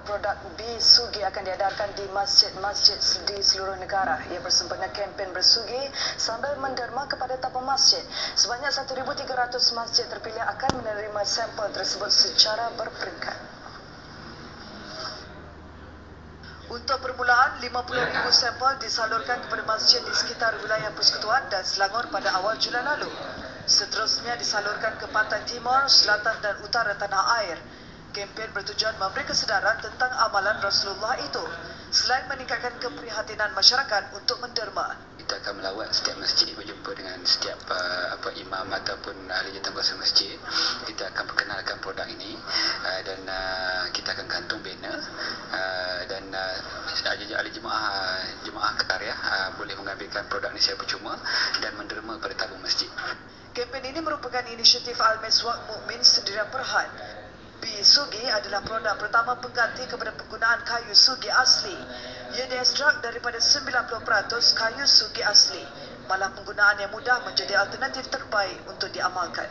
Produk B Sugi akan diedarkan di masjid-masjid di seluruh negara. Ia bersempena kempen bersugi sambil menderma kepada tamu masjid. Sebanyak 1,300 masjid terpilih akan menerima sampel tersebut secara berperingkat. Untuk permulaan, 50,000 sampel disalurkan kepada masjid di sekitar wilayah Persekutuan dan Selangor pada awal Julai lalu. Seterusnya disalurkan ke pantai timur, selatan dan utara tanah air. Kempen bertujuan memberi kesedaran tentang amalan Rasulullah itu selain meningkatkan keprihatinan masyarakat untuk menderma. Kita akan melawat setiap masjid berjumpa dengan setiap uh, apa imam ataupun ahli jawatankuasa masjid. Kita akan perkenalkan produk ini uh, dan uh, kita akan gantung banner uh, dan uh, ahli jemaah jemaah karya uh, boleh mengambilkan produk ini secara percuma dan menderma pada tabung masjid. Kempen ini merupakan inisiatif Al-Meswak Mukmin Sendirian Perhad B. Sugi adalah produk pertama pengganti kepada penggunaan kayu sugi asli. Ia diekstrak daripada 90% kayu sugi asli. Malah penggunaan yang mudah menjadi alternatif terbaik untuk diamalkan.